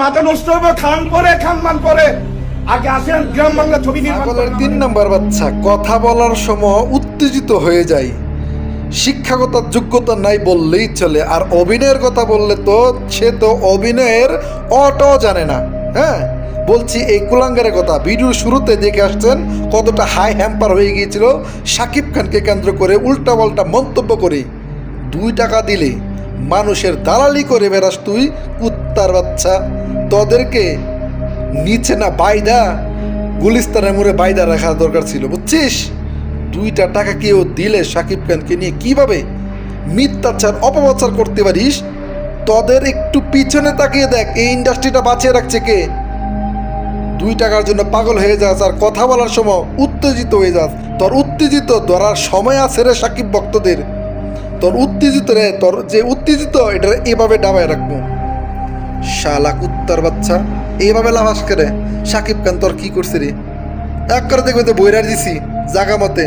মাথা নষ্ট হবে, খান পরে, খান মান পরে। আগে আসেন, গ্রাম বাংলা ছবি নির্মাণ তিন নাম্বার বাচ্চা, কথা বলার সময় উত্তেজিত হয়ে যায়। শিক্ষাগত যোগ্যতা নাই বললেই চলে, আর অভিনয়ের কথা বললে তো সে তো অভিনয়ের অটাও জানে না হ্যাঁ? বলছি, এই কুলাঙ্গারের কথা, ভিডিওর শুরুতে দেখে আসছেন কতটা হাই হ্যাম্পার হয়ে গিয়েছিল। সাকিব খানকে কেন্দ্র করে উল্টা পাল্টা মন্তব্য করে। দুই টাকা দিলে মানুষের দালালি করে বেড়াস তুই, কুত্তার বাচ্চা। তোদেরকে নিচে না বাইদা, গুলিস্তানের মোড়ে বাইদা রাখা দরকার ছিল, বুঝছিস? দুইটা টাকা কেউ দিলে সাকিব খানকে নিয়ে কীভাবে মিথ্যাচার, অপপ্রচার করতে পারিস? তোদের একটু পিছনে তাকিয়ে দেখ, এই ইন্ডাস্ট্রিটা বাঁচিয়ে রাখছে কে? দুই টাকার জন্য পাগল হয়ে যাস আর কথা বলার সময় উত্তেজিত হয়ে যাস। তোর উত্তেজিত ধরার সময় আছে রে সাকিব ভক্তদের। তোর উত্তেজিত রে, তোর যে উত্তেজিত এটা এভাবে ডাবায় রাখব। শালা কুত্তার বাচ্চা এইভাবে লাভাস করে? সাকিব খান, তোর কি করছে রে? এক করে দেখবে তো বইরার দিছি, জাগা মতে।